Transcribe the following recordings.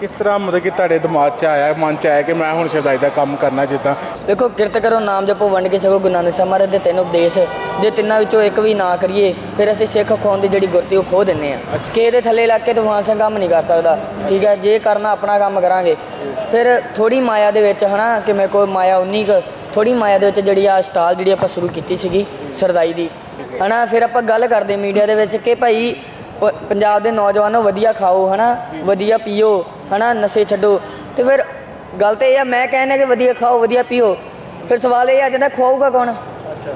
ਕਿਸ ਤਰ੍ਹਾਂ ਮਤਲਬ ਕਿ ਤੁਹਾਡੇ ਦਿਮਾਗ 'ਚ ਆਇਆ ਮਨ 'ਚ ਆਇਆ ਕਿ ਮੈਂ ਹੁਣ ਸ਼ਰਦਾਈ ਦਾ ਕੰਮ ਕਰਨਾ ਜਿੱਦਾਂ? ਦੇਖੋ ਕਿਰਤ ਕਰੋ ਨਾਮ ਜਪੋ ਵੰਡ ਕੇ ਛਕੋ ਗੁਰੂ ਨਾਨਕ ਸਾਹਿਬ ਮਹਾਰਾਜ ਦੇ ਤਿੰਨ ਉਪਦੇਸ਼। ਜੇ ਤਿੰਨਾਂ ਵਿੱਚੋਂ ਇੱਕ ਵੀ ਨਾ ਕਰੀਏ ਫਿਰ ਅਸੀਂ ਸਿੱਖ ਖੋਣ ਦੀ ਜਿਹੜੀ ਗੁਰਤੀ ਉਹ ਖੋ ਦਿੰਨੇ ਆ ਕਿਸੇ ਦੇ ਥੱਲੇ ਲੱਗ ਕੇ ਤੂਫਾਨ ਸਿੰਘ ਕੰਮ ਨਹੀਂ ਕਰ ਸਕਦਾ। ਠੀਕ ਹੈ ਜੇ ਕਰਨਾ ਆਪਣਾ ਕੰਮ ਕਰਾਂਗੇ। ਫਿਰ ਥੋੜੀ ਮਾਇਆ ਦੇ ਵਿੱਚ ਹਨਾ ਕਿ ਮੇਰੇ ਕੋਲ ਮਾਇਆ ਉਨੀ ਕੁ ਥੋੜੀ ਮਾਇਆ ਦੇ ਵਿੱਚ ਜਿਹੜੀ ਆ ਸਟਾਲ ਜਿਹੜੀ ਆਪਾਂ ਸ਼ੁਰੂ ਕੀਤੀ ਸੀਗੀ ਸਰਦਾਈ ਦੀ। ਹਨਾ ਫਿਰ ਆਪਾਂ ਗੱਲ ਕਰਦੇ ਮੀਡੀਆ ਦੇ ਵਿੱਚ ਕਿ ਭਾਈ ਪ- ਪੰਜਾਬ ਦੇ ਨੌਜਵਾਨੋ ਵਧੀਆ ਖਾਓ ਹਨਾ? ਵਧੀਆ ਪੀਓ ਹਨਾ? ਨਸ਼ੇ ਛੱਡੋ। ਤੇ ਫਿਰ ਗੱਲ ਤੇ ਇਹ ਆ ਮੈਂ ਕਹਿੰਦਾ ਕਿ ਵਧੀਆ ਖਾਓ ਵਧੀਆ ਪੀਓ। ਫਿਰ ਸਵਾਲ ਇਹ ਆ ਜਾਂਦਾ ਖਵਾਊਗਾ ਕੌਣ? ਅੱਛਾ।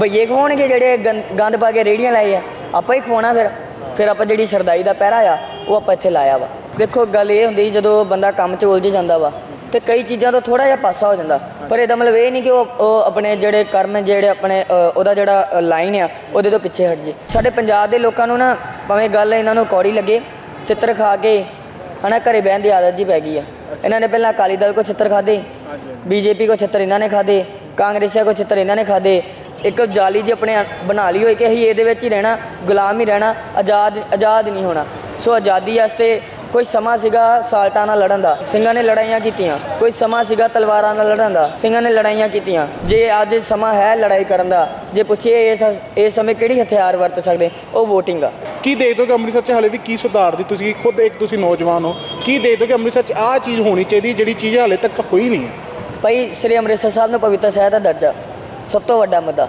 ਭਈਏ ਖਵਾਉਣਗੇ ਜਿਹੜੇ ਗੰ- ਗੰਦ ਪਾ ਕੇ ਰੇੜੀਆਂ ਲਾਏ ਆ। ਆਪਾਂ ਹੀ ਖਵਾਉਣਾ ਫਿਰ। ਫਿਰ ਆਪਾਂ ਜਿਹੜੀ ਸਰਦਾਈ ਦਾ ਪਹਿਰਾ ਆ ਉਹ ਆਪਾਂ ਇੱਥੇ ਲਾਇਆ ਵਾ। ਦੇਖੋ ਗੱਲ ਇਹ ਹੁੰਦੀ ਜਦੋਂ ਬੰਦਾ ਕੰਮ 'ਚ ਉਲਝ ਜਾਂਦਾ ਵਾ ਤੇ ਕਈ ਚੀਜ਼ਾਂ ਤੋਂ ਥੋੜਾ ਜਿਹਾ ਪਾਸਾ ਹੋ ਜਾਂਦਾ। ਪਰ ਇਹਦਾ ਮਤਲਬ ਇਹ ਨਹੀਂ ਕਿ ਉਹ ਉਹ ਆਪਣੇ ਜਿਹੜੇ ਕਰਮ ਜਿਹੜੇ ਆਪਣੇ ਅ, ਉਹਦਾ ਜਿਹੜਾ ਲਾਈਨ ਆ ਉਹਦੇ ਤੋਂ ਪਿੱਛੇ ਹਟ ਜੇ। ਸਾਡੇ ਪੰਜਾਬ ਦੇ ਲੋਕਾਂ ਨੂੰ ਨਾ ਭਾਵੇਂ ਗੱਲ ਇਹਨਾਂ ਨੂੰ ਕੌੜੀ ਲੱਗੇ ਚਿੱਤਰ ਖਾ ਕੇ ਹਨਾ ਘਰੇ ਬਹਿਣ ਦੀ ਆਦਤ ਜੀ ਪੈ ਗਈ ਆ। ਇਹਨਾਂ ਨੇ ਪਹਿਲਾਂ ਅਕਾਲੀ ਦਲ ਕੋ ਚਿੱਤਰ ਖਾਦੇ ਬੀਜੇਪੀ ਕੋ ਛੱਤਰ ਇਹਨਾਂ ਨੇ ਖਾਦੇ ਕਾਂਗਰਸੀਆਂ ਕੋ ਛੱਤਰ ਇਹਨਾਂ ਨੇ ਖਾਦੇ ਇੱਕ ਜਾਲੀ ਜੀ ਆਪਣੇ ਬਣਾ ਲਈ ਹੋਈ ਕਿ ਅਸੀਂ ਇਹਦੇ ਵਿੱਚ ਹੀ ਰਹਿਣਾ ਗੁਲਾਮ ਹੀ ਰਹਿਣਾ ਆਜ਼ਾਦ ਆਜ਼ਾਦ ਨਹੀਂ ਹੋਣਾ। ਸੋ ਆਜ਼ਾਦੀ ਵਾਸਤੇ ਕੋਈ ਸਮਾਂ ਸੀਗਾ ਸਾਲਟਾਂ ਨਾਲ ਲੜਨ ਦਾ ਸਿੰਘਾਂ ਨੇ ਲੜਾਈਆਂ ਕੀਤੀਆਂ। ਕੋਈ ਸਮਾਂ ਸੀਗਾ ਤਲਵਾਰਾਂ ਨਾਲ ਲੜਨ ਦਾ ਸਿੰਘਾਂ ਨੇ ਲੜਾਈਆਂ ਕੀਤੀਆਂ। ਜੇ ਅੱਜ ਸਮਾਂ ਹੈ ਲੜਾਈ ਕਰਨ ਦਾ ਜੇ ਪੁੱਛੀਏ ਇਸ ਇਸ ਸਮੇਂ ਕਿਹੜੀ ਹਥਿਆਰ ਵਰਤ ਸਕਦੇ ਉਹ VOTING ਆ। ਕੀ ਦੇ ਦੋ ਕਿ ਅੰਮ੍ਰਿਤਸਰ 'ਚ ਹਾਲੇ ਵੀ ਕੀ ਸੁਧਾਰ ਦੀ ਤੁਸੀਂ ਖੁਦ ਇੱਕ ਤੁਸੀਂ ਨੌਜਵਾਨ ਹੋ ਕੀ ਦੇ ਦੋ ਕਿ ਅੰਮ੍ਰਿਤਸਰ 'ਚ ਆਹ ਚੀਜ਼ ਹੋਣੀ ਚਾਹੀਦੀ ਜਿਹੜੀ ਚੀਜ਼ ਹਾਲੇ ਤੱਕ ਹੋਈ ਨਹੀਂ ਹੈ? ਭਾਈ ਸ੍ਰੀ ਅੰਮ੍ਰਿਤਸਰ ਸਾਹਿਬ ਨੂੰ ਪਵਿੱਤਰ ਸ਼ਹਿਰ ਦਾ ਦਰਜਾ ਸਭ ਤੋਂ ਵੱਡਾ ਮੁੱਦਾ।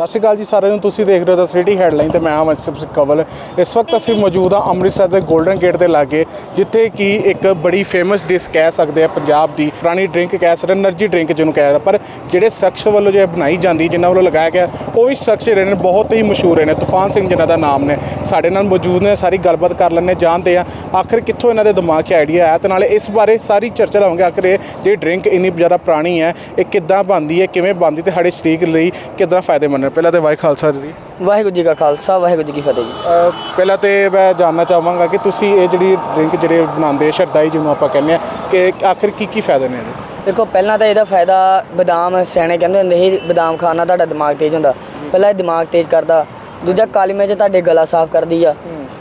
ਸਤਿ ਸ਼੍ਰੀ ਅਕਾਲ ਜੀ ਸਾਰਿਆਂ ਨੂੰ। ਤੁਸੀਂ ਦੇਖ ਰਹੇ ਹੋ ਦਾ ਸਿਟੀ ਹੈਡਲਾਈਨ ਤੇ ਮੈਂ ਹਾਂ ਅਮਰਸਬ ਕਵਲ। ਇਸ ਵਕਤ ਅਸੀਂ ਮੌਜੂਦ ਹਾਂ ਅੰਮ੍ਰਿਤਸਰ ਦੇ ਗੋਲਡਨ ਗੇਟ ਦੇ ਲਾਗੇ, ਜਿੱਥੇ ਕਿ ਇੱਕ ਬੜੀ ਫੇਮਸ ਡਿਸ਼ ਕਹਿ ਸਕਦੇ ਆ ਪੰਜਾਬ ਦੀ, ਪੁਰਾਣੀ ਡਰਿੰਕ ਕਹਿ ਸਕਦੇ એનર્ਜੀ ਡਰਿੰਕ ਜਿਹਨੂੰ ਕਹਿ ਰਹੇ ਪਰ ਜਿਹੜੇ ਸ਼ਖਸ ਵੱਲੋਂ ਜੇ ਬਣਾਈ ਜਾਂਦੀ, ਜਿਨ੍ਹਾਂ ਵੱਲੋਂ ਲਗਾਇਆ ਗਿਆ, ਉਹ ਵੀ ਸ਼ਖਸ ਜਿਹੜੇ ਨੇ ਬਹੁਤ ਹੀ ਮਸ਼ਹੂਰ ਨੇ। ਤੂਫਾਨ ਸਿੰਘ ਜਿਹਨਾਂ ਦਾ ਨਾਮ ਨੇ, ਸਾਡੇ ਨਾਲ ਮੌਜੂਦ ਨੇ, ਸਾਰੀ ਗੱਲਬਾਤ ਕਰ ਲੈਣੇ ਜਾਣਦੇ ਆ, ਆਖਰ ਕਿੱਥੋਂ ਇਹਨਾਂ ਦੇ ਦਿਮਾਗ 'ਚ ਆਈਡੀਆ ਆਇਆ। ਤੇ ਨਾਲੇ ਇਸ ਬਾਰੇ ਸਾਰੀ ਚਰਚਾ ਲਾਵਾਂਗੇ, ਆਖਰ ਇਹ ਜੇ ਡਰਿੰਕ ਇੰਨੀ ਜ਼ਿਆਦਾ ਪੁਰਾਣੀ ਹੈ, ਇਹ ਕਿੱਦਾਂ ਬਣਦੀ ਹੈ, ਕਿਵੇਂ ਬਣਦੀ ਤੇ ਸਾਡੇ ਸਰੀਰ ਲਈ ਕਿੱਦਾਂ ਫਾਇਦੇਮੰਦ ਪਹਿਲਾਂ ਤੇ ਵਾਹਿ ਖਾਲਸਾ ਜੀ ਵਾਹਿਗੁਰੂ ਜੀ ਕਾ ਖਾਲਸਾ ਵਾਹਿਗੁਰੂ ਜੀ ਕੀ ਫਤਿਹ ਜੀ। ਪਹਿਲਾਂ ਤੇ ਮੈਂ ਜਾਣਨਾ ਚਾਹਾਂਗਾ ਕਿ ਤੁਸੀਂ ਇਹ ਜਿਹੜੀ ਡਰਿੰਕ ਜਿਹੜੇ ਬਣਾਉਂਦੇ ਸ਼ਰਦਾਈ ਜਿਹਨੂੰ ਆਪਾਂ ਕਹਿੰਦੇ ਆ ਕਿ ਆਖਿਰ ਕੀ ਕੀ ਫਾਇਦੇ ਨੇ ਇਹਦੇ? ਦੇਖੋ ਪਹਿਲਾਂ ਤਾਂ ਇਹਦਾ ਫਾਇਦਾ ਬਦਾਮ ਸਿਆਣੇ ਕਹਿੰਦੇ ਹੁੰਦੇ ਸੀ ਬਦਾਮ ਖਾਣ ਨਾਲ ਤੁਹਾਡਾ ਦਿਮਾਗ ਤੇਜ਼ ਹੁੰਦਾ। ਪਹਿਲਾਂ ਇਹ ਦਿਮਾਗ ਤੇਜ਼ ਕਰਦਾ। ਦੂਜਾ ਕਾਲੀ ਮਿਰਚ ਤੁਹਾਡੇ ਗਲਾ ਸਾਫ਼ ਕਰਦੀ ਆ।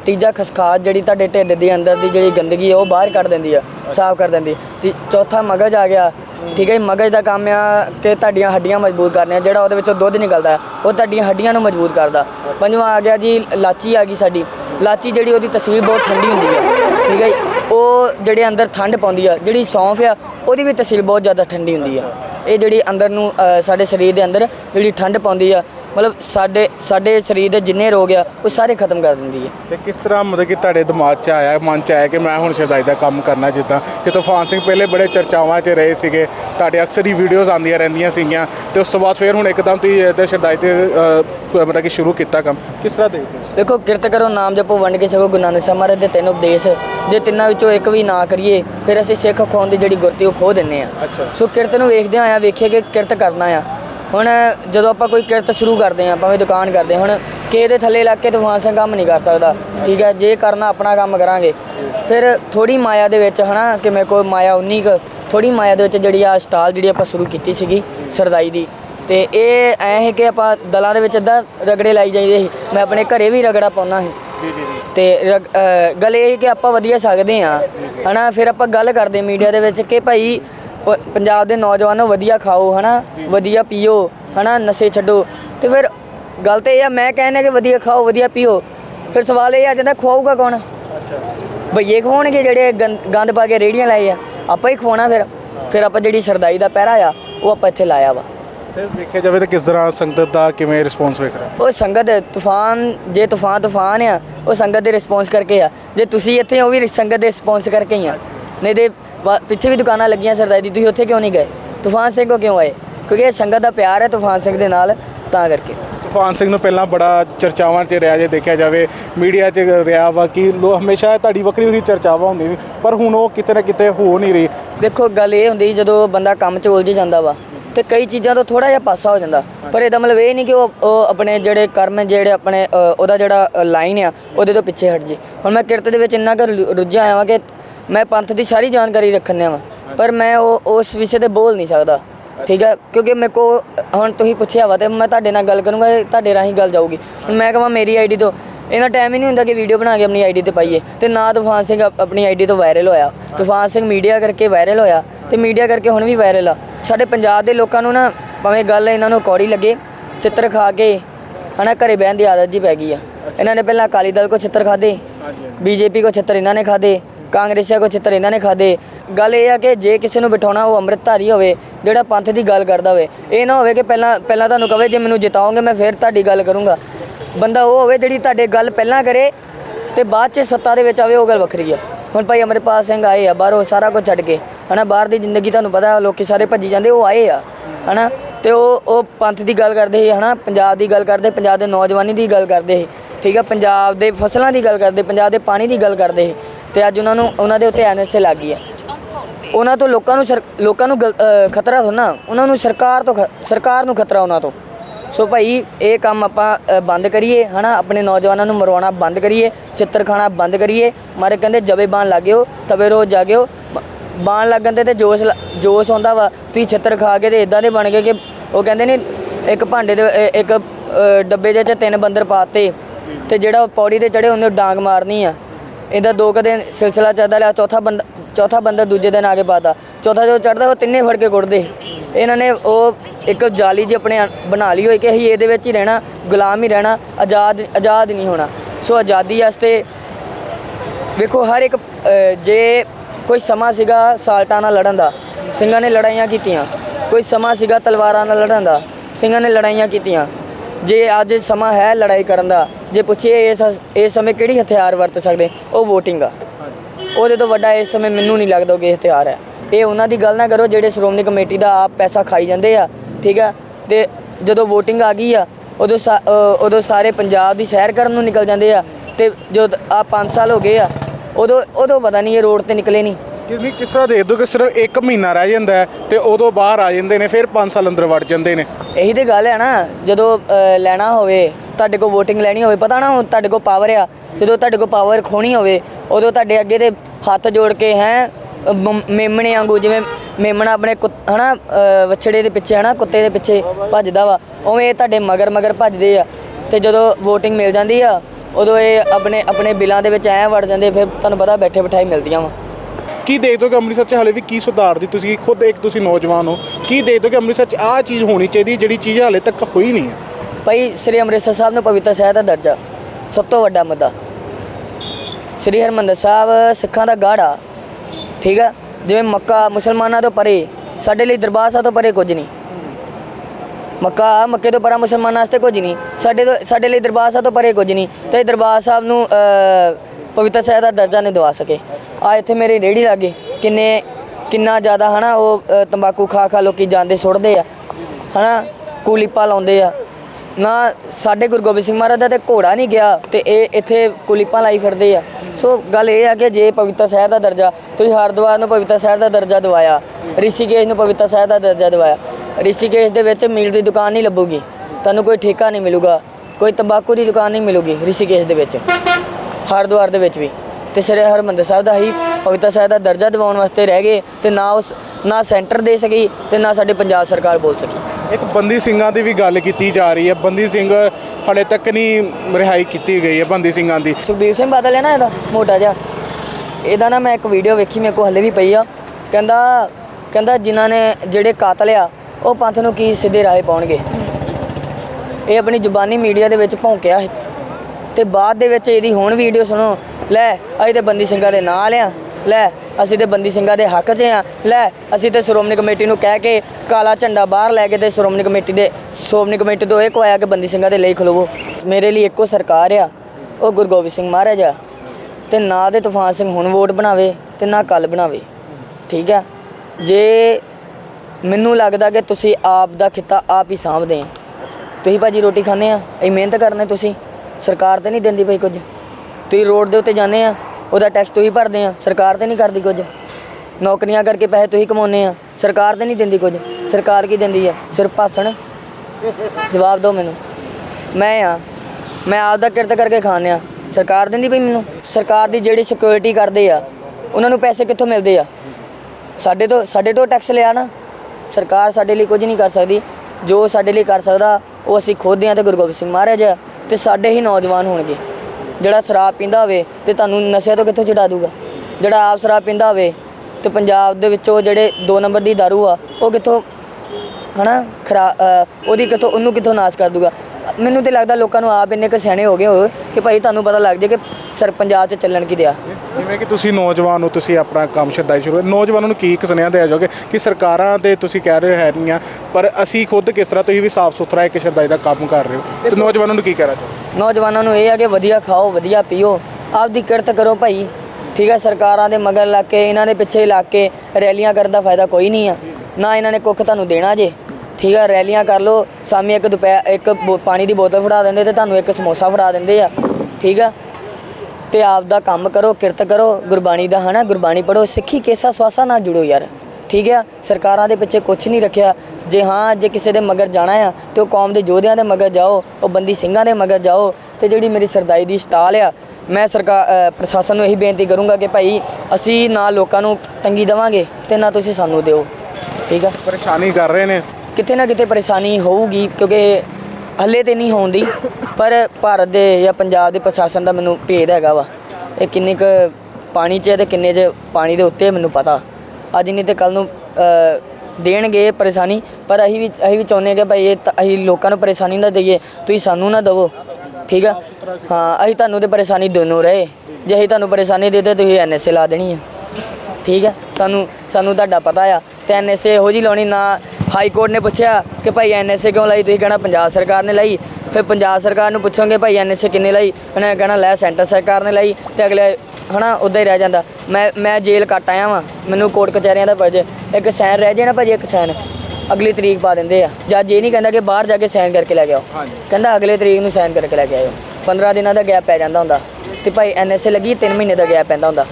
ਤੀਜਾ ਖਸਖਾਸ ਜਿਹੜੀ ਤੁਹਾਡੇ ਢਿੱਡ ਦੇ ਅੰਦਰ ਦੀ ਜਿਹੜੀ ਗੰਦਗੀ ਆ ਉਹ ਬਾਹਰ ਕੱਢ ਦਿੰਦੀ ਆ ਸਾਫ਼ ਕਰ ਦਿੰਦੀ। ਤੇ ਚੌਥਾ ਮਗਜ ਆ ਗਿਆ। ਠੀਕ ਹੈ ਮਗਜ ਦਾ ਕੰਮ ਆ ਕਿ ਤੁਹਾਡੀਆਂ ਹੱਡੀਆਂ ਮਜ਼ਬੂਤ ਕਰਨੀਆਂ ਜਿਹੜਾ ਉਹਦੇ ਵਿੱਚੋਂ ਦੁੱਧ ਨਿਕਲਦਾ ਉਹ ਤੁਹਾਡੀਆਂ ਹੱਡੀਆਂ ਨੂੰ ਮਜ਼ਬੂਤ ਕਰਦਾ। ਪੰਜਵਾਂ ਆ ਗਿਆ ਜੀ ਲਾਚੀ ਆ ਗਈ ਸਾਡੀ। ਲਾਚੀ ਜਿਹੜੀ ਉਹਦੀ ਤਸਵੀਰ ਬਹੁਤ ਠੰਡੀ ਹੁੰਦੀ ਹੈ ਠੀਕ ਹੈ ਉਹ ਜਿਹੜੇ ਅੰਦਰ ਠੰਡ ਪਾਉਂਦੀ ਆ ਜਿਹੜੀ ਸੌਂਫ ਆ ਉਹਦੀ ਵੀ ਤਸਵੀਰ ਬਹੁਤ ਜ਼ਿਆਦਾ ਠੰਡੀ ਹੁੰਦੀ ਆ। ਇਹ ਜਿਹੜੀ ਅੰਦਰ ਨੂੰ ਸਾਡੇ ਸਰੀਰ ਦੇ ਅੰਦਰ ਜਿਹੜੀ ਠੰਡ ਪਾਉਂਦੀ ਆ ਮਤਲਬ ਸਾਡੇ ਸਾਡੇ ਸਰੀਰ ਦੇ ਜਿੰਨੇ ਰੋਗ ਆ ਉਹ ਸਾਰੇ ਖਤਮ ਕਰ ਦਿੰਦੀ ਹੈ ਤੇ ਕਿਸ ਤਰ੍ਹਾਂ ਮਤਲਬ ਕਿ ਤੁਹਾਡੇ ਦਿਮਾਗ 'ਚ ਆਇਆ ਮਨ 'ਚ ਆਇਆ ਕਿ ਮੈਂ ਹੁਣ ਸ਼ਰਦਾਈ ਦਾ ਕੰਮ ਕਰਨਾ ਜਿੱਦਾਂ? ਕਿ ਤੂਫਾਨ ਸਿੰਘ ਪਹਿਲੇ ਬੜੇ ਚਰਚਾਵਾਂ 'ਚ ਰਹੇ ਸੀਗੇ ਤੁਹਾਡੇ ਅਕਸਰ ਹੀ ਵੀਡੀਓਜ਼ ਆਉਂਦੀਆਂ ਰਹਿੰਦੀਆਂ ਸੀਗੀਆਂ ਤੇ ਉਸ ਤੋਂ ਬਾਅਦ ਫਿਰ ਹੁਣ ਇੱਕਦਮ ਤੁਸੀਂ ਇਹਦੇ ਸ਼ਰਦਾਈ ਤੇ ਅ, ਮਤਲਬ ਕਿ ਸ਼ੁਰੂ ਕੀਤਾ ਕੰਮ। ਕਿਸ ਤਰ੍ਹਾਂ ਦੇਖਦੇ ਹੋ ਦੇਖੋ ਕਿਰਤ ਕਰੋ ਨਾਮ ਜਪੋ ਵੰਡ ਕੇ ਛਕੋ ਗੁਰੂ ਨਾਨਕ ਸਾਹਿਬ ਮਹਾਰਾਜ ਦੇ ਤਿੰਨ ਉਪਦੇਸ਼। ਜੇ ਤਿੰਨਾਂ ਵਿੱਚੋਂ ਇੱਕ ਵੀ ਨਾ ਕਰੀਏ ਫਿਰ ਅਸੀਂ ਸਿੱਖ ਖੋਣ ਦੀ ਜਿਹੜੀ ਗੁਰਤੀ ਉਹ ਖੋ ਦਿੰਨੇ ਆ। ਅੱਛਾ। ਸੋ ਕਿਰਤ ਨੂੰ ਵੇਖਦੇ ਆਇਆ ਵੇਖੀਏ ਕਿ ਕਿਰਤ ਕਰਨਾ ਆ। ਹੁਣ ਜਦੋਂ ਆਪਾਂ ਕੋਈ ਕਿਰਤ ਸ਼ੁਰੂ ਕਰਦੇ ਆ ਭਾਵੇਂ ਦੁਕਾਨ ਕਰਦੇ ਹੁਣ ਕਿਸੇ ਦੇ ਥੱਲੇ ਲੱਗ ਕੇ ਤੂਫਾਨ ਸਿੰਘ ਕੰਮ ਨਹੀਂ ਕਰ ਸਕਦਾ। ਠੀਕ ਹੈ ਜੇ ਕਰਨਾ ਆਪਣਾ ਕੰਮ ਕਰਾਂਗੇ। ਫਿਰ ਥੋੜੀ ਮਾਇਆ ਦੇ ਵਿੱਚ ਹਨਾ ਕਿ ਮੇਰੇ ਕੋਲ ਮਾਇਆ ਉਨੀ ਕੁ ਥੋੜੀ ਮਾਇਆ ਦੇ ਵਿੱਚ ਜਿਹੜੀ ਆ ਸਟਾਲ ਜਿਹੜੀ ਆਪਾਂ ਸ਼ੁਰੂ ਕੀਤੀ ਸੀਗੀ ਸਰਦਾਈ ਦੀ। ਤੇ ਇਹ ਐ ਹੈ ਕਿ ਆਪਾਂ ਦਲਾਂ ਦੇ ਵਿੱਚ ਇਦਾਂ ਰਗੜੇ ਲਾਈ ਜਾਈਦੇ ਸੀ। ਮੈਂ ਆਪਣੇ ਘਰੇ ਵੀ ਰਗੜਾ ਪਾਉਣਾ ਸੀ। ਜੀ ਜੀ ਤੇ ਗੱਲ ਇਹ ਹੈ ਕਿ ਆਪਾਂ ਵਧੀਆ ਸਕਦੇ ਆ ਹਨਾ ਫਿਰ ਆਪਾਂ ਗੱਲ ਕਰਦੇ ਮੀਡੀਆ ਦੇ ਵਿੱਚ ਕਿ ਭਾਈ ਪ- ਪੰਜਾਬ ਦੇ ਨੌਜਵਾਨੋ ਵਧੀਆ ਖਾਓ ਹਨਾ? ਵਧੀਆ ਪੀਓ ਹਨਾ? ਨਸ਼ੇ ਛੱਡੋ। ਤੇ ਫਿਰ ਗੱਲ ਤੇ ਇਹ ਆ ਮੈਂ ਕਹਿੰਦਾ ਕਿ ਵਧੀਆ ਖਾਓ ਵਧੀਆ ਪੀਓ। ਫਿਰ ਸਵਾਲ ਇਹ ਆ ਜਾਂਦਾ ਖਵਾਊਗਾ ਕੌਣ? ਅੱਛਾ। ਭਈਏ ਖਵਾਉਣਗੇ ਜਿਹੜੇ ਗੰ- ਗੰਦ ਪਾ ਕੇ ਰੇੜੀਆਂ ਲਾਏ ਆ। ਆਪਾਂ ਹੀ ਖਵਾਉਣਾ ਫਿਰ। ਫਿਰ ਆਪਾਂ ਜਿਹੜੀ ਸਰਦਾਈ ਦਾ ਪਹਿਰਾ ਆ ਉਹ ਆਪਾਂ ਇੱਥੇ ਲਾਇਆ ਵਾ। ਤੇ ਵੇਖਿਆ ਜਾਵੇ ਤਾਂ ਕਿਸ ਤਰ੍ਹਾਂ ਸੰਗਤ ਦਾ ਕਿਵੇਂ ਰਿਸਪੌਂਸ ਵੇਖ ਰਿਹਾ? ਉਹ ਸੰਗਤ ਤੂਫਾਨ ਜੇ ਤੂਫਾਨ ਤੂਫਾਨ ਆ ਉਹ ਸੰਗਤ ਦੇ ਰਿਸਪੌਂਸ ਕਰਕੇ ਆ। ਜੇ ਤੁਸੀਂ ਇੱਥੇ ਹੋ ਉਹ ਵੀ ਸੰਗਤ ਦੇ ਰਿਸਪੌਂਸ ਕਰਕੇ ਹੀ ਆ। ਨਹੀਂ ਤੇ ਪਿੱਛੇ ਵੀ ਦੁਕਾਨਾਂ ਲੱਗੀਆਂ ਸਰਦਾਈ ਦੀ ਤੁਸੀਂ ਉੱਥੇ ਕਿਉਂ ਨਹੀਂ ਗਏ? ਤੂਫਾਨ ਸਿੰਘ ਕੋ ਕਿਉਂ ਆਏ? ਕਿਉਂਕਿ ਇਹ ਸੰਗਤ ਦਾ ਪਿਆਰ ਹੈ ਤੂਫਾਨ ਸਿੰਘ ਦੇ ਨਾਲ ਤਾਂ ਕਰਕੇ। ਤੂਫਾਨ ਸਿੰਘ ਨੂੰ ਪਹਿਲਾਂ ਬੜਾ ਚਰਚਾਵਾਂ 'ਚ ਰਿਹਾ ਜੇ ਦੇਖਿਆ ਜਾਵੇ ਮੀਡੀਆ 'ਚ ਰਿਹਾ ਵਾ ਕਿ ਲੋ ਹਮੇਸ਼ਾ ਤੁਹਾਡੀ ਵੱਖਰੀ ਵੱਖਰੀ ਚਰਚਾਵਾਂ ਹੁੰਦੀਆਂ ਸੀ ਪਰ ਹੁਣ ਉਹ ਕਿਤੇ ਨਾ ਕਿਤੇ ਹੋ ਨਹੀਂ ਰਹੀ। ਦੇਖੋ ਗੱਲ ਇਹ ਹੁੰਦੀ ਜਦੋਂ ਬੰਦਾ ਕੰਮ 'ਚ ਉਲਝ ਜਾਂਦਾ ਵਾ ਤੇ ਕਈ ਚੀਜ਼ਾਂ ਤੋਂ ਥੋੜਾ ਜਿਹਾ ਪਾਸਾ ਹੋ ਜਾਂਦਾ। ਪਰ ਇਹਦਾ ਮਤਲਬ ਇਹ ਨਹੀਂ ਕਿ ਉਹ ਆਪਣੇ ਜਿਹੜੇ ਕਰਮ ਜਿਹੜੇ ਆਪਣੇ ਉਹਦਾ ਜਿਹੜਾ ਲਾਈਨ ਆ ਉਹਦੇ ਤੋਂ ਪਿੱਛੇ ਹਟ ਜੇ। ਹੁਣ ਮੈਂ ਕਿਰਤ ਦੇ ਵਿੱਚ ਇੰਨਾ ਕੁ ਰੁ- ਰੁੱਝਿਆ ਆਇਆ ਵਾਂ ਕਿ ਮੈਂ ਪੰਥ ਦੀ ਸਾਰੀ ਜਾਣਕਾਰੀ ਰੱਖਣਿਆ ਵਾਂ। ਪਰ ਮੈਂ ਉਹ ਉਸ ਵਿਸ਼ੇ ਤੇ ਬੋਲ ਨਹੀਂ ਸਕਦਾ। ਠੀਕ ਹੈ? ਕਿਉਂਕਿ ਮੇਰੇ ਕੋ ਹੁਣ ਤੁਸੀਂ ਪੁੱਛਿਆ ਵਾ ਤੇ ਮੈਂ ਤੁਹਾਡੇ ਨਾਲ ਗੱਲ ਕਰੂੰਗਾ ਤੁਹਾਡੇ ਰਾਹੀਂ ਗੱਲ ਜਾਊਗੀ। ਹੁਣ ਮੈਂ ਕਹਾਂ ਮੇਰੀ ਆਈਡੀ ਤੋਂ ਇਹਨਾਂ ਟਾਈਮ ਹੀ ਨਹੀਂ ਹੁੰਦਾ ਕਿ ਵੀਡੀਓ ਬਣਾ ਕੇ ਆਪਣੀ ਆਈਡੀ ਤੇ ਪਾਈਏ। ਤੇ ਨਾ ਤੂਫਾਨ ਸਿੰਘ ਆਪ- ਆਪਣੀ ਆਈਡੀ ਤੋਂ ਵਾਇਰਲ ਹੋਇਆ। ਤੂਫਾਨ ਸਿੰਘ ਮੀਡੀਆ ਕਰਕੇ ਵਾਇਰਲ ਹੋਇਆ। ਤੇ ਮੀਡੀਆ ਕਰਕੇ ਹੁਣ ਵੀ ਵਾਇਰਲ ਆ। ਸਾਡੇ ਪੰਜਾਬ ਦੇ ਲੋਕਾਂ ਨੂੰ ਨਾ ਭਾਵੇਂ ਗੱਲ ਇਹਨਾਂ ਨੂੰ ਕੌੜੀ ਲੱਗੇ ਚਿੱਤਰ ਖਾ ਕੇ ਹਨਾ ਘਰੇ ਬਹਿਣ ਦੀ ਆਦਤ ਜੀ ਪੈ ਗਈ ਆ। ਇਹਨਾਂ ਨੇ ਪਹਿਲਾਂ ਅਕਾਲੀ ਦਲ ਕੋ ਚਿੱਤਰ ਖਾਦੇ ਹਾਂਜੀ ਬੀਜੇਪੀ ਕੋ ਛਿੱਤਰ ਇਹਨਾਂ ਨੇ ਖਾਦੇ ਕਾਂਗਰਸੀਆਂ ਕੋ ਛਿੱਤਰ ਇਹਨਾਂ ਨੇ ਖਾਦੇ ਗੱਲ ਇਹ ਆ ਕਿ ਜੇ ਕਿਸੇ ਨੂੰ ਬਿਠਾਉਣਾ ਉਹ ਅੰਮ੍ਰਿਤਧਾਰੀ ਹੋਵੇ, ਜਿਹੜਾ ਪੰਥ ਦੀ ਗੱਲ ਕਰਦਾ ਹੋਵੇ। ਇਹ ਨਾ ਹੋਵੇ ਕਿ ਪਹਿਲਾਂ ਪਹਿਲਾਂ ਤੁਹਾਨੂੰ ਕਵੇ, ਜੇ ਮੈਨੂੰ ਜਿਤਾਓਗੇ ਮੈਂ ਫਿਰ ਤੁਹਾਡੀ ਗੱਲ ਕਰੂੰਗਾ। ਬੰਦਾ ਉਹ ਹੋਵੇ ਜਿਹੜੀ ਤੁਹਾਡੇ ਗੱਲ ਪਹਿਲਾਂ ਕਰੇ ਤੇ ਬਾਅਦ ਚ ਸੱਤਾ ਦੇ ਵਿੱਚ ਆਵੇ, ਉਹ ਗੱਲ ਵੱਖਰੀ ਆ। ਹੁਣ ਭਾਈ ਅਮਰਪਾਲ ਸਿੰਘ ਆਏ ਆ, ਬਾਹਰੋਂ ਸਾਰਾ ਕੁਝ ਛੱਡ ਕੇ। ਹਨਾ, ਬਾਹਰ ਦੀ ਜ਼ਿੰਦਗੀ ਤੁਹਾਨੂੰ ਪਤਾ, ਲੋਕੀ ਸਾਰੇ ਭੱਜੀ ਜਾਂਦੇ, ਉਹ ਆਏ ਆ। ਹਨਾ, ਤੇ ਉਹ ਉਹ ਪੰਥ ਦੀ ਗੱਲ ਕਰਦੇ ਸੀ, ਹਨਾ, ਪੰਜਾਬ ਦੀ ਗੱਲ ਕਰਦੇ, ਪੰਜਾਬ ਦੇ ਨੌਜਵਾਨੀ ਦੀ ਗੱਲ ਕਰਦੇ ਸੀ। ਠੀਕ ਆ ਪੰਜਾਬ ਦੇ ਫਸਲਾਂ ਦੀ ਗੱਲ ਕਰਦੇ ਪੰਜਾਬ ਦੇ ਪਾਣੀ ਦੀ ਗੱਲ ਕਰਦੇ ਸੀ ਤੇ ਅੱਜ ਉਹਨਾਂ ਨੂੰ ਉਹਨਾਂ ਦੇ ਉੱਤੇ ਐਨਐਸਏ ਲੱਗ ਗਈ ਆ। ਉਹਨਾਂ ਤੋਂ ਲੋਕਾਂ ਨੂੰ ਸਰ- ਲੋਕਾਂ ਨੂੰ ਗਲ- ਅ, ਖਤਰਾ ਥੋੜ੍ਹਾ ਉਹਨਾਂ ਨੂੰ ਸਰਕਾਰ ਤੋਂ ਖ- ਸਰਕਾਰ ਨੂੰ ਖਤਰਾ ਉਹਨਾਂ ਤੋਂ। ਸੋ ਭਾਈ ਇਹ ਕੰਮ ਆਪਾਂ ਬੰਦ ਕਰੀਏ ਹਨਾ? ਆਪਣੇ ਨੌਜਵਾਨਾਂ ਨੂੰ ਮਰਵਾਉਣਾ ਬੰਦ ਕਰੀਏ ਚਿੱਤਰ ਖਾਣਾ ਬੰਦ ਕਰੀਏ। ਮਾਰੇ ਕਹਿੰਦੇ ਜਵੇ ਬਾਣ ਲੱਗਿਓ ਤਵੇ ਰੋਜ਼ ਜਾਗਿਓ। ਬਾਣ ਲੱਗਣ ਤੇ ਤੇ ਜੋਸ਼ ਲ- ਜੋਸ਼ ਆਉਂਦਾ ਵਾ। ਤੁਸੀਂ ਚਿੱਤਰ ਖਾ ਕੇ ਤੇ ਇਦਾਂ ਦੇ ਬਣ ਗਏ ਕਿ ਉਹ ਕਹਿੰਦੇ ਨੇ ਇੱਕ ਭਾਂਡੇ ਦੇ ਇੱਕ ਡੱਬੇ ਦੇ ਚ ਤਿੰਨ ਬੰਦਰ ਪਾਤੇ ਤੇ ਜਿਹੜਾ ਉਹ ਪੌੜੀ ਤੇ ਚੜੇ ਉਹਨੇ ਉਹ ਡਾਂਗ ਮਾਰਨੀ ਆ। ਇਹਦਾ ਦੋ ਕੁ ਦਿਨ ਸਿਲਸਿਲਾ ਚੱਲਦਾ ਰਿਹਾ, ਚੌਥਾ ਬੰਦਾ ਚੌਥਾ ਬੰਦਾ ਦੂਜੇ ਦਿਨ ਆ ਕੇ ਪਾਤਾ। ਚੌਥਾ ਜਦੋਂ ਚੜਦਾ ਉਹ ਤਿੰਨੇ ਫੜ ਕੇ ਕੁੱਟਦੇ ਇਹਨਾਂ ਨੇ ਉਹ ਇੱਕ ਜਾਲੀ ਜੀ ਆਪਣੇ ਬਣਾ ਲਈ ਹੋਈ ਕਿ ਅਸੀਂ ਇਹਦੇ ਵਿੱਚ ਹੀ ਰਹਿਣਾ, ਗੁਲਾਮ ਹੀ ਰਹਿਣਾ, ਆਜ਼ਾਦ ਆਜ਼ਾਦ ਨਹੀਂ ਹੋਣਾ। ਸੋ ਆਜ਼ਾਦੀ ਵਾਸਤੇ ਵੇਖੋ, ਹਰ ਇੱਕ ਜੇ ਕੋਈ ਸਮਾਂ ਸੀਗਾ ਸਾਲਟਾਂ ਨਾਲ ਲੜਨ ਦਾ, ਸਿੰਘਾਂ ਨੇ ਲੜਾਈਆਂ ਕੀਤੀਆਂ। ਕੋਈ ਸਮਾਂ ਸੀਗਾ ਤਲਵਾਰਾਂ ਨਾਲ ਲੜਨ ਦਾ, ਸਿੰਘਾਂ ਨੇ ਲੜਾਈਆਂ ਕੀਤੀਆਂ। ਜੇ ਅੱਜ ਸਮਾਂ ਹੈ ਲੜਾਈ ਕਰਨ ਦਾ, ਜੇ ਪੁੱਛੀਏ ਇਸ ਇਸ ਸਮੇਂ ਕਿਹੜੀ ਹਥਿਆਰ ਵਰਤ ਸਕਦੇ? ਉਹ VOTING ਆ। ਉਹਦੇ ਤੋਂ ਵੱਡਾ ਇਸ ਸਮੇਂ ਮੈਨੂੰ ਨਹੀਂ ਲੱਗਦਾ ਕਿ ਹਥਿਆਰ ਹੈ। ਇਹ ਉਹਨਾਂ ਦੀ ਗੱਲ ਨਾ ਕਰੋ ਜਿਹੜੇ ਸ਼੍ਰੋਮਣੀ ਕਮੇਟੀ ਦਾ ਆਪ ਪੈਸਾ ਖਾਈ ਜਾਂਦੇ ਆ, ਠੀਕ ਆ? ਤੇ ਜਦੋਂ VOTING ਆ ਗਈ ਆ, ਉਦੋਂ ਸਾ- ਉਦੋਂ ਸਾਰੇ ਪੰਜਾਬ ਦੀ ਸੈਰ ਕਰਨ ਨੂੰ ਨਿਕਲ ਜਾਂਦੇ ਆ, ਤੇ ਜੋ ਆ 5 ਸਾਲ ਹੋ ਗਏ ਆ, ਉਦੋਂ ਉਦੋਂ ਪਤਾ ਨਹੀਂ ਇਹ ਰੋਡ ਤੇ ਨਿਕਲੇ ਨਹੀਂ। ਕਿੰਨੀ ਕਿਸ ਤਰ੍ਹਾਂ ਦੇ ਦੋ ਕਿ ਸਿਰਫ 1 ਮਹੀਨਾ ਰਹਿ ਜਾਂਦਾ ਹੈ ਤੇ ਉਦੋਂ ਬਾਹਰ ਆ ਜਾਂਦੇ ਨੇ ਫਿਰ 5 ਸਾਲ ਅੰਦਰ ਵੜ ਜਾਂਦੇ ਨੇ। ਇਹੀ ਤੇ ਗੱਲ ਹੈ ਨਾ ਜਦੋਂ ਲੈਣਾ ਹੋਵੇ ਤੁਹਾਡੇ ਕੋਲ VOTING ਲੈਣੀ ਹੋਵੇ ਪਤਾ ਨਾ ਤੁਹਾਡੇ ਕੋਲ ਪਾਵਰ ਆ। ਜਦੋਂ ਤੁਹਾਡੇ ਕੋਲ ਪਾਵਰ ਖੋਣੀ ਹੋਵੇ ਉਦੋਂ ਤੁਹਾਡੇ ਅੱਗੇ ਤੇ ਹੱਥ ਜੋੜ ਕੇ ਹੈ ਮੇਮਣੇ ਵਾਂਗੂ ਜਿਵੇਂ ਮੇਮਣਾ ਆਪਣੇ ਕੁੱਤ- ਹਨਾ ਅ, ਵੱਛੜੇ ਦੇ ਪਿੱਛੇ ਹਨਾ ਕੁੱਤੇ ਦੇ ਪਿੱਛੇ ਭੱਜਦਾ ਵਾ ਉਵੇਂ ਇਹ ਤੁਹਾਡੇ ਮਗਰ ਮਗਰ ਭੱਜਦੇ ਆ। ਤੇ ਜਦੋਂ VOTING ਮਿਲ ਜਾਂਦੀ ਆ ਉਦੋਂ ਇਹ ਆਪਣੇ ਆਪਣੇ ਬਿੱਲਾਂ ਦੇ ਵਿੱਚ ਐ ਵੜ ਜਾਂਦੇ ਫਿਰ ਤੁਹਾਨੂੰ ਪਤਾ ਬੈਠੇ ਬਿਠਾਈ ਮਿਲਦੀਆਂ ਵਾ। ਕੀ ਦੇਖਦੇ ਹੋ ਕਿ ਅੰਮ੍ਰਿਤਸਰ 'ਚ ਹਾਲੇ ਵੀ ਕੀ ਸੁਧਾਰ ਦੀ ਤੁਸੀਂ ਖੁਦ ਇੱਕ ਤੁਸੀਂ ਨੌਜਵਾਨ ਹੋ, ਕੀ ਦੇਖਦੇ ਹੋ ਕਿ ਅੰਮ੍ਰਿਤਸਰ 'ਚ ਆਹ ਚੀਜ਼ ਹੋਣੀ ਚਾਹੀਦੀ ਜਿਹੜੀ ਚੀਜ਼ ਹਾਲੇ ਤੱਕ ਹੋਈ ਨਹੀਂ ਹੈ? ਭਾਈ, ਸ੍ਰੀ ਅੰਮ੍ਰਿਤਸਰ ਸਾਹਿਬ ਨੂੰ ਪਵਿੱਤਰ ਸ਼ਹਿਰ ਦਾ ਦਰਜਾ, ਸਭ ਤੋਂ ਵੱਡਾ ਮੁੱਦਾ। ਸ੍ਰੀ ਹਰਮੰਦਰ ਸਾਹਿਬ, ਸਿੱਖਾਂ ਦਾ ਗਾੜਾ, ਠੀਕ ਆ ਜਿਵੇਂ ਮੱਕਾ ਮੁਸਲਮਾਨਾਂ ਤੋਂ ਪਰੇ, ਸਾਡੇ ਲਈ ਦਰਬਾਰ ਸਾਹਿਬ ਤੋਂ ਪਰੇ ਕੁਝ ਨਹੀਂ। ਮੱਕਾ, ਮੱਕੇ ਤੋਂ ਪਰਾਂ ਮੁਸਲਮਾਨਾਂ ਵਾਸਤੇ ਕੁਝ ਨਹੀਂ। ਸਾਡੇ ਤੋਂ, ਸਾਡੇ ਲਈ ਦਰਬਾਰ ਸਾਹਿਬ ਤੋਂ ਪਰੇ ਕੁਝ ਨਹੀਂ। ਤੇ ਦਰਬਾਰ ਸਾਹਿਬ ਨੂੰ ਪਵਿੱਤਰ ਸ਼ਹਿਰ ਦਾ ਦਰਜਾ ਨਹੀਂ ਦਵਾ ਸਕੇ। ਆ ਇੱਥੇ ਮੇਰੇ ਰੇੜੀ ਲਾਗੇ, ਕਿੰਨੇ, ਕਿੰਨਾ ਜ਼ਿਆਦਾ ਹਨਾ, ਉਹ ਤੰਬਾਕੂ ਖਾ ਖਾ ਲੋਕੀ ਜਾਂਦੇ, ਸੁੱਟਦੇ ਆ। ਹਨਾ, ਕੂਲੀਪਾ ਲਾਉਂਦੇ ਆ। ਨਾ, ਸਾਡੇ ਗੁਰੂ ਗੋਬਿੰਦ ਸਿੰਘ ਮਹਾਰਾਜ ਦਾ ਤੇ ਘੋੜਾ ਨਹੀਂ ਗਿਆ, ਤੇ ਇਹ ਇੱਥੇ ਕੁਲੀਪਾਂ ਲਾਈ ਫਿਰਦੇ ਆ। ਸੋ, ਗੱਲ ਇਹ ਆ ਕਿ ਜੇ ਪਵਿੱਤਰ ਸ਼ਹਿਰ ਦਾ ਦਰਜਾ, ਤੁਸੀਂ ਹਰਿਦੁਆਰ ਨੂੰ ਪਵਿੱਤਰ ਸ਼ਹਿਰ ਦਾ ਦਰਜਾ ਦਵਾਇਆ, ਰਿਸ਼ੀਕੇਸ਼ ਨੂੰ ਪਵਿੱਤਰ ਸ਼ਹਿਰ ਦਾ ਦਰਜਾ ਦਵਾਇਆ, ਰਿਸ਼ੀਕੇਸ਼ ਦੇ ਵਿੱਚ ਮੀਟ ਦੀ ਦੁਕਾਨ ਨਹੀਂ ਲੱਭੂਗੀ, ਤੁਹਾਨੂੰ ਕੋਈ ਠੇਕਾ ਨਹੀਂ ਮਿਲੂਗਾ, ਕੋਈ ਤੰਬਾਕੂ ਦੀ ਦੁਕਾਨ ਨਹੀਂ ਮਿਲੂਗੀ ਰਿਸ਼ੀਕੇਸ਼ ਦੇ ਵਿੱਚ, ਹਰਿਦੁਆਰ ਦੇ ਵਿੱਚ ਵੀ। ਤੇ ਸ੍ਰੀ ਹਰਿਮੰਦਰ ਸਾਹਿਬ ਦਾ ਹੀ ਪਵਿੱਤਰ ਸਾਹਿਬ ਦਾ ਦਰਜਾ ਦਿਵਾਉਣ ਵਾਸਤੇ ਰਹਿ ਗਏ ਤੇ ਨਾ ਉਸ ਨਾ ਸੈਂਟਰ ਦੇ ਸਕੀ ਤੇ ਨਾ ਸਾਡੀ ਪੰਜਾਬ ਸਰਕਾਰ ਬੋਲ ਸਕੀ। ਇੱਕ ਬੰਦੀ ਸਿੰਘਾਂ ਦੀ ਵੀ ਗੱਲ ਕੀਤੀ ਜਾ ਰਹੀ ਹੈ। ਬੰਦੀ ਸਿੰਘ ਹਾਲੇ ਤੱਕ ਨਹੀਂ ਰਿਹਾਈ ਕੀਤੀ ਗਈ ਹੈ ਬੰਦੀ ਸਿੰਘਾਂ ਦੀ। ਸੁਖਬੀਰ ਸਿੰਘ ਬਾਦਲ ਹੈ ਨਾ ਇਹਦਾ ਮੋਟਾ ਜਿਹਾ। ਇਹਦਾ ਨਾ ਮੈਂ ਇੱਕ ਵੀਡੀਓ ਵੇਖੀ ਮੇਰੇ ਕੋਲ ਹਲੇ ਵੀ ਪਈ ਆ। ਕਹਿੰਦਾ ਕਹਿੰਦਾ ਜਿਨ੍ਹਾਂ ਨੇ ਜਿਹੜੇ ਕਾਤਲ ਆ ਉਹ ਪੰਥ ਨੂੰ ਕੀ ਸਿੱਧੇ ਰਾਹੇ ਪਾਉਣਗੇ? ਇਹ ਆਪਣੀ ਜ਼ੁਬਾਨੀ ਮੀਡੀਆ ਦੇ ਵਿੱਚ ਭੌਂਕਿਆ ਤੇ ਬਾਅਦ ਦੇ ਵਿੱਚ ਇਹਦੀ ਹੁਣ ਵੀਡੀਓ ਸੁਣੋ ਲੈ ਅਸੀਂ ਤੇ ਬੰਦੀ ਸਿੰਘਾਂ ਦੇ ਨਾਲ ਆ। ਲੈ ਅਸੀਂ ਤੇ ਬੰਦੀ ਸਿੰਘਾਂ ਦੇ ਹੱਕ 'ਚ ਆ। ਲੈ ਅਸੀਂ ਤੇ ਸ਼੍ਰੋਮਣੀ ਕਮੇਟੀ ਨੂੰ ਕਹਿ ਕੇ ਕਾਲਾ ਝੰਡਾ ਬਾਹਰ ਲੈ ਕੇ ਤੇ ਸ਼੍ਰੋਮਣੀ ਕਮੇਟੀ ਦੇ ਸ਼੍ਰੋਮਣੀ ਕਮੇਟੀ ਤੋਂ ਇਹ ਕੋਇਆ ਕਿ ਬੰਦੀ ਸਿੰਘਾਂ ਦੇ ਲਈ ਖਲੋਵੋ। ਮੇਰੇ ਲਈ ਇੱਕੋ ਸਰਕਾਰ ਆ। ਉਹ ਗੁਰੂ ਗੋਬਿੰਦ ਸਿੰਘ ਮਹਾਰਾਜ ਆ। ਤੇ ਨਾ ਦੇ ਤੂਫਾਨ ਸਿੰਘ ਹੁਣ ਵੋਟ ਬਣਾਵੇ ਤੇ ਨਾ ਕੱਲ ਬਣਾਵੇ। ਠੀਕ ਆ? ਜੇ ਮੈਨੂੰ ਲੱਗਦਾ ਕਿ ਤੁਸੀਂ ਆਪ ਦਾ ਖਿੱਤਾ ਆਪ ਹੀ ਸਾਂਭਦੇ ਆ। ਤੁਸੀਂ ਭਾਜੀ ਰੋਟੀ ਖਾਂਦੇ ਆ? ਇਹ ਮਿਹਨਤ ਕਰਨੇ ਤੁਸੀਂ। ਸਰਕਾਰ ਤੇ ਨਹੀਂ ਦਿੰਦੀ ਪਈ ਕੁਝ। ਤੁਸੀਂ ਰੋਡ ਦੇ ਉੱਤੇ ਜਾਂਦੇ ਆ, ਉਹਦਾ ਟੈਕਸ ਤੁਸੀਂ ਭਰਦੇ ਆ, ਸਰਕਾਰ ਤੇ ਨਹੀਂ ਕਰਦੀ ਕੁਝ। ਨੌਕਰੀਆਂ ਕਰਕੇ ਪੈਸੇ ਤੁਸੀਂ ਕਮਾਉਂਦੇ ਆ, ਸਰਕਾਰ ਤੇ ਨਹੀਂ ਦਿੰਦੀ ਕੁਝ। ਸਰਕਾਰ ਕੀ ਦਿੰਦੀ ਆ? ਸਿਰਫ ਭਾਸ਼ਣ। ਜਵਾਬ ਦਿਓ ਮੈਨੂੰ। ਮੈਂ ਆ, ਮੈਂ ਆਪ ਦਾ ਕਿਰਤ ਕਰਕੇ ਖਾਂਦੇ ਸਰਕਾਰ ਦਿੰਦੀ ਪਈ ਮੈਨੂੰ। ਸਰਕਾਰ ਦੀ ਜਿਹੜੀ ਸਿਕਿਉਰਿਟੀ ਕਰਦੇ ਆ, ਉਹਨਾਂ ਨੂੰ ਪੈਸੇ ਕਿੱਥੋਂ ਮਿਲਦੇ ਆ? ਸਾਡੇ ਤੋਂ ਸਾਡੇ ਤੋਂ ਟੈਕਸ ਲਿਆ ਨਾ। ਸਰਕਾਰ ਸਾਡੇ ਲਈ ਕੁਝ ਨਹੀਂ ਕਰ ਸਕਦੀ। ਜੋ ਸਾਡੇ ਲਈ ਕਰ ਸਕਦਾ, ਉਹ ਅਸੀਂ ਖੁਦ ਹਾਂ ਤੇ ਗੁਰੂ ਗੋਬਿੰਦ ਸਿੰਘ ਮਹਾਰਾਜ ਆ, ਤੇ ਸਾਡੇ ਹੀ ਨੌਜਵਾਨ ਹੋਣਗੇ। ਜਿਹੜਾ ਸ਼ਰਾਬ ਪੀਂਦਾ ਹੋਵੇ ਤੇ ਤੁਹਾਨੂੰ ਨਸ਼ੇ ਤੋਂ ਕਿੱਥੋਂ ਛੁਡਾ ਦੂਗਾ ਜਿਹੜਾ ਆਪ ਸ਼ਰਾਬ ਪੀਂਦਾ ਹੋਵੇ ਤੇ ਪੰਜਾਬ ਦੇ ਵਿੱਚੋਂ ਜਿਹੜੇ 2 ਨੰਬਰ ਦੀ ਦਾਰੂ ਆ, ਉਹ ਕਿੱਥੋਂ ਹਨਾ ਖਰਾ ਉਹਦੀ ਕਿੱਥੋਂ ਉਹਨੂੰ ਕਿੱਥੋਂ ਨਾਸ਼ ਕਰ ਦੂਗਾ। ਮੈਨੂੰ ਤੇ ਲੱਗਦਾ ਲੋਕਾਂ ਨੂੰ ਆਪ ਇੰਨੇ ਕੁ ਸਿਆਣੇ ਹੋ ਗਏ ਹੋ ਕਿ ਭਾਈ ਤੁਹਾਨੂੰ ਪਤਾ ਲੱਗ ਜੇ ਕਿ ਸਰ ਪੰਜਾਬ 'ਚ ਚੱਲਣ ਕੀ ਦਿਆ ਜਿਵੇਂ ਕਿ ਤੁਸੀਂ ਨੌਜਵਾਨ ਹੋ ਤੁਸੀਂ ਆਪਣਾ ਕੰਮ ਛੱਡਾਈ ਸ਼ੁਰੂ ਨੌਜਵਾਨਾਂ ਨੂੰ ਕੀ ਇੱਕ ਸੁਨੇਹਾ ਦੇਆ ਜਾਓਗੇ ਕਿ ਸਰਕਾਰਾਂ ਤੇ ਤੁਸੀਂ ਕਹਿ ਰਹੇ ਹੋ ਹੈ ਨਹੀਂ ਆ ਪਰ ਅਸੀਂ ਖੁਦ ਕਿਸ ਤਰ੍ਹਾਂ ਤੁਸੀਂ ਵੀ ਸਾਫ਼ ਸੁਥਰਾ ਇੱਕ ਸ਼ਰਦਾਈ ਦਾ ਕੰਮ ਕਰ ਰਹੇ ਹੋ? ਤੇ ਨੌਜਵਾਨਾਂ ਨੂੰ ਕੀ ਕਹਿਣਾ ਚਾਹੋਗੇ? ਨੌਜਵਾਨਾਂ ਨੂੰ ਇਹ ਆ ਕਿ ਵਧੀਆ ਖਾਓ ਵਧੀਆ ਪੀਓ। ਆਪਦੀ ਕਿਰਤ ਕਰੋ ਭਾਈ। ਠੀਕ ਹੈ ਸਰਕਾਰਾਂ ਦੇ ਮਗਰ ਲੱਗ ਕੇ ਇਹਨਾਂ ਦੇ ਪਿੱਛੇ ਲੱਗ ਕੇ ਰੈਲੀਆਂ ਕਰਨ ਦਾ ਫਾਇਦਾ ਕੋਈ ਨਹੀਂ ਆ। ਨਾ ਇਹਨਾਂ ਨੇ ਕੁੱਖ ਤੁਹਾਨੂੰ ਦੇਣਾ ਜੇ। ਠੀਕ ਆ, ਰੈਲੀਆਂ ਕਰ ਲਓ, ਸਾਮੀ ਇੱਕ ਦੁਪਹਿਰ ਇੱਕ ਬੋ- ਪਾਣੀ ਦੀ ਬੋਤਲ ਫੜਾ ਦਿੰਦੇ ਤੇ ਤੁਹਾਨੂੰ ਇੱਕ ਸਮੋਸਾ ਫੜਾ ਦਿੰਦੇ ਆ। ਠੀਕ ਆ? ਤੇ ਆਪ ਦਾ ਕੰਮ ਕਰੋ, ਕਿਰਤ ਕਰੋ, ਗੁਰਬਾਣੀ ਦਾ ਹਨਾ, ਗੁਰਬਾਣੀ ਪੜੋ ਸਿੱਖੀ ਕੇਸਾ ਸਵਾਸਾ ਨਾਲ ਜੁੜੋ ਯਾਰ। ਠੀਕ ਆ? ਸਰਕਾਰਾਂ ਦੇ ਪਿੱਛੇ ਕੁਝ ਨਹੀਂ ਰੱਖਿਆ। ਜੇ ਹਾਂ, ਜੇ ਕਿਸੇ ਦੇ ਮਗਰ ਜਾਣਾ ਆ, ਤੇ ਉਹ ਕੌਮ ਦੇ ਯੋਧਿਆਂ ਦੇ ਮਗਰ ਜਾਓ, ਉਹ ਬੰਦੀ ਸਿੰਘਾਂ ਦੇ ਮਗਰ ਜਾਓ, ਤੇ ਜਿਹੜੀ ਮੇਰੀ ਸਰਦਾਈ ਦੀ ਸਟਾਲ ਆ, ਮੈਂ ਸਰਕਾਰ ਪ੍ਰਸ਼ਾਸਨ ਨੂੰ ਇਹੀ ਬੇਨਤੀ ਕਰੂੰਗਾ ਕਿ ਭਾਈ, ਅਸੀਂ ਨਾ ਲੋਕਾਂ ਨੂੰ ਤੰਗੀ ਦੇਵਾਂਗੇ, ਤੇ ਨਾ ਤੁਸੀਂ ਸਾਨੂੰ ਦਿਓ। ਠੀਕ ਆ? ਪਰੇਸ਼ਾਨੀ ਕਰ ਰਹੇ ਨੇ। ਕਿਤੇ ਨਾ ਕਿਤੇ ਪਰੇਸ਼ਾਨੀ ਹੋਊਗੀ ਕਿਉਂਕਿ ਹੱਲੇ ਤੇ ਨਹੀਂ ਹੋਉਂਦੀ ਪਰ ਭਾਰਤ ਦੇ ਜਾਂ ਪੰਜਾਬ ਦੇ ਪ੍ਰਸ਼ਾਸਨ ਦਾ ਮੈਨੂੰ ਭੇਦ ਹੈਗਾ ਵਾ। ਇਹ ਕਿੰਨੇ ਕੁ ਪਾਣੀ 'ਚ ਹੈ ਤੇ ਕਿੰਨੇ 'ਚ ਪਾਣੀ ਦੇ ਉੱਤੇ ਮੈਨੂੰ ਪਤਾ। ਅੱਜ ਨਹੀਂ ਤੇ ਕੱਲ ਨੂੰ ਦੇਣਗੇ ਪਰੇਸ਼ਾਨੀ ਪਰ ਅਸੀਂ ਵੀ ਅਸੀਂ ਵੀ ਚਾਹੁੰਦੇ ਹਾਂ ਕਿ ਭਾਈ ਇਹ ਤਾਂ ਅਸੀਂ ਲੋਕਾਂ ਨੂੰ ਪਰੇਸ਼ਾਨੀ ਨਾ ਦਈਏ ਤੁਸੀਂ ਸਾਨੂੰ ਨਾ ਦਵੋ ਠੀਕ ਆ? ਹਾਂ ਅਸੀਂ ਤੁਹਾਨੂੰ ਤੇ ਪਰੇਸ਼ਾਨੀ ਦੋਨੋਂ ਰਹੇ। ਜੇ ਅਸੀਂ ਤੁਹਾਨੂੰ ਪਰੇਸ਼ਾਨੀ ਦੇ ਦੇ ਤੁਸੀਂ ਐਨਐਸਏ ਲਾ ਦੇਣੀ ਆ। ਠੀਕ ਹੈ? ਸਾਨੂੰ ਸਾਨੂੰ ਤੁਹਾਡਾ ਪਤਾ ਆ ਤੇ ਐਨਐਸਏ ਇਹੋ ਜੀ ਲਾਉਣੀ ਨਾ ਹਾਈ ਕੋਰਟ ਨੇ ਪੁੱਛਿਆ ਕਿ ਭਾਈ ਐਨਐਸਏ ਕਿਉਂ ਲਾਈ? ਤੁਸੀਂ ਕਹਿਣਾ ਪੰਜਾਬ ਸਰਕਾਰ ਨੇ ਲਾਈ। ਫਿਰ ਪੰਜਾਬ ਸਰਕਾਰ ਨੂੰ ਪੁੱਛੋਗੇ ਭਾਈ ਐਨਐਸਏ ਕਿੰਨੇ ਲਾਈ? ਉਹਨੇ ਕਹਿਣਾ ਲੈ ਸੈਂਟਰ ਸਰਕਾਰ ਨੇ ਲਾਈ ਤੇ ਅਗਲੇ ਹਨਾ ਉਦਾਂ ਹੀ ਰਹਿ ਜਾਂਦਾ। ਮੈਂ ਮੈਂ ਜੇਲ੍ਹ ਕੱਟ ਆਇਆ ਵਾਂ। ਮੈਨੂੰ ਕੋਰਟ ਕਚਹਿਰੀਆਂ ਦਾ ਪਰਜ ਇੱਕ ਸਾਈਨ ਰਹਿ ਜੇ ਨਾ ਭਾਜੀ ਇੱਕ ਸਾਈਨ। ਅਗਲੀ ਤਰੀਕ ਪਾ ਦਿੰਦੇ ਆ। ਜੱਜ ਇਹ ਨਹੀਂ ਕਹਿੰਦਾ ਕਿ ਬਾਹਰ ਜਾ ਕੇ ਸਾਈਨ ਕਰਕੇ ਲੈ ਕੇ ਆਓ। ਕਹਿੰਦਾ ਅਗਲੇ ਤਰੀਕ ਨੂੰ ਸਾਈਨ ਕਰਕੇ ਲੈ ਕੇ ਆਇਓ। 15 ਦਿਨਾਂ ਦਾ ਗੈਪ ਪੈ ਜਾਂਦਾ ਹੁੰਦਾ। ਤੇ ਭਾਈ ਐਨਐਸਏ ਲੱਗੀ 3 ਮਹੀਨੇ ਦਾ ਗੈਪ ਪੈਂਦਾ ਹੁੰਦਾ।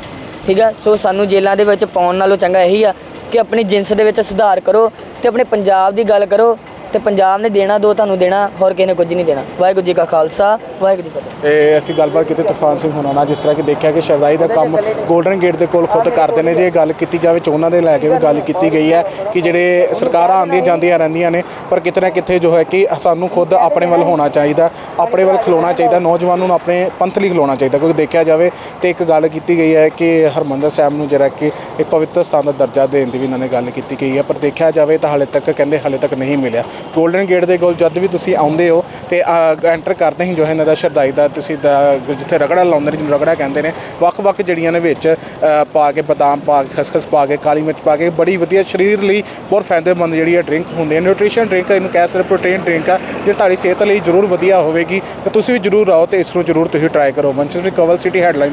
ਠੀਕ ਆ? ਸੋ ਸਾਨੂੰ ਜੇਲ੍ਹਾਂ ਦੇ ਵਿੱਚ ਪਾਉਣ ਨਾਲੋਂ ਚੰਗਾ ਇਹੀ ਆ ਕਿ ਆਪਣੀ ਜਿੰਸ ਦੇ ਵਿੱਚ ਸੁਧਾਰ ਕਰੋ ਤੇ ਆਪਣੇ ਪੰਜਾਬ ਦੀ ਗੱਲ ਕਰੋ। ਤੇ ਪੰਜਾਬ ਨੇ ਦੇਣਾ, ਦੋ ਤੁਹਾਨੂੰ ਦੇਣਾ, ਹੋਰ ਕਿਸੇ ਨੇ ਕੁਝ ਨਹੀਂ ਦੇਣਾ। ਵਾਹਿਗੁਰੂ ਜੀ ਕਾ ਖਾਲਸਾ, ਵਾਹਿਗੁਰੂ ਜੀ ਕੀ ਫਤਿਹ। ਤੇ ਅਸੀਂ ਗੱਲਬਾਤ ਕੀਤੀ ਤੂਫਾਨ ਸਿੰਘ ਹੁਣਾਂ ਨਾਲ, ਜਿਸ ਤਰ੍ਹਾਂ ਕਿ ਦੇਖਿਆ ਕਿ ਸ਼ਰਦਾਈ ਦਾ ਕੰਮ 골ਡਨ ਗੇਟ ਦੇ ਕੋਲ ਖੁਦ ਕਰਦੇ ਨੇ। ਜੇ ਗੱਲ ਕੀਤੀ ਜਾਵੇ ਚੋਣਾਂ ਦੇ ਲੈ ਕੇ ਵੀ ਗੱਲ ਕੀਤੀ ਗਈ ਹੈ ਕਿ ਜਿਹੜੇ ਸਰਕਾਰਾਂ ਆਉਂਦੀਆਂ ਜਾਂਦੀਆਂ ਰਹਿੰਦੀਆਂ ਨੇ, ਪਰ ਕਿਤੇ ਨਾ ਕਿਤੇ ਜੋ ਹੈ ਕਿ ਸਾਨੂੰ ਖੁਦ ਆਪਣੇ ਵੱਲ ਹੋਣਾ ਚਾਹੀਦਾ, ਆਪਣੇ ਵੱਲ ਖਲੋਣਾ ਚਾਹੀਦਾ, ਨੌਜਵਾਨਾਂ ਨੂੰ ਆਪਣੇ ਪੰਥ ਲਈ ਖਲੋਣਾ ਚਾਹੀਦਾ। ਕਿਉਂਕਿ ਦੇਖਿਆ ਜਾਵੇ ਤੇ ਇੱਕ ਗੱਲ ਕੀਤੀ ਗਈ ਹੈ ਕਿ ਹਰਮੰਦਰ ਸਾਹਿਬ ਨੂੰ ਜਿਹੜਾ ਕਿ ਇੱਕ ਪਵਿੱਤਰ ਸਥਾਨ ਦਾ ਦਰਜਾ ਦੇਣ ਦੀ ਵੀ ਇਹਨਾਂ ਨੇ ਗੱਲ ਕੀਤੀ ਗਈ ਹੈ, ਪਰ ਦੇਖਿਆ ਜਾਵੇ ਤਾਂ ਹਾਲੇ ਤੱਕ ਕਹਿੰਦੇ ਹਾਲੇ ਤੱਕ ਨਹੀਂ ਮਿਲਿਆ। 골ਡਨ ਗੇਟ ਦੇ ਕੋਲ ਜਦ ਵੀ ਤੁਸੀਂ ਆਉਂਦੇ ਹੋ ਤੇ ਐਂਟਰ ਕਰਦੇ ਹੀ ਜੋ ਹੈ ਇਹਨਾਂ ਦਾ ਸ਼ਰਦਾਈ ਦਾ ਤੁਸੀਂ ਜਿੱਥੇ ਰਗੜਾ ਲਾਉਂਦੇ ਨੇ, ਜਿਹਨੂੰ ਰਗੜਾ ਕਹਿੰਦੇ ਨੇ, ਵੱਖ-ਵੱਖ ਜਿਹੜੀਆਂ ਨੇ ਵਿੱਚ ਪਾ ਕੇ ਬਦਾਮ, ਪਾ ਕੇ ਖਸਖਸ ਪਾ ਕੇ, ਕਾਲੀ ਮਿਰਚ ਪਾ ਕੇ, ਬੜੀ ਵਧੀਆ ਸਰੀਰ ਲਈ ਬਹੁਤ ਫਾਇਦੇਮੰਦ ਜਿਹੜੀ ਹੈ ਡਰਿੰਕ ਹੁੰਦੀ ਹੈ। ਨਿਊਟ੍ਰੀਸ਼ਨ ਡਰਿੰਕ ਇਹਨੂੰ ਕਹਿ ਸਕਦੇ ਪ੍ਰੋਟੀਨ ਡਰਿੰਕ ਆ, ਜੇ ਤੁਹਾਡੀ ਸਿਹਤ ਲਈ ਜ਼ਰੂਰ ਵਧੀਆ ਹੋਵੇਗੀ, ਤਾਂ ਤੁਸੀਂ ਵੀ ਜ਼ਰੂਰ ਆਓ ਤੇ ਇਸ ਨੂੰ ਜ਼ਰੂਰ ਤੁਸੀਂ ਟਰਾਈ ਕਰੋ। ਮੰਚਸ ਵੀ ਕਵਲ ਸਿਟੀ ਹੈਡਲਾਈਨ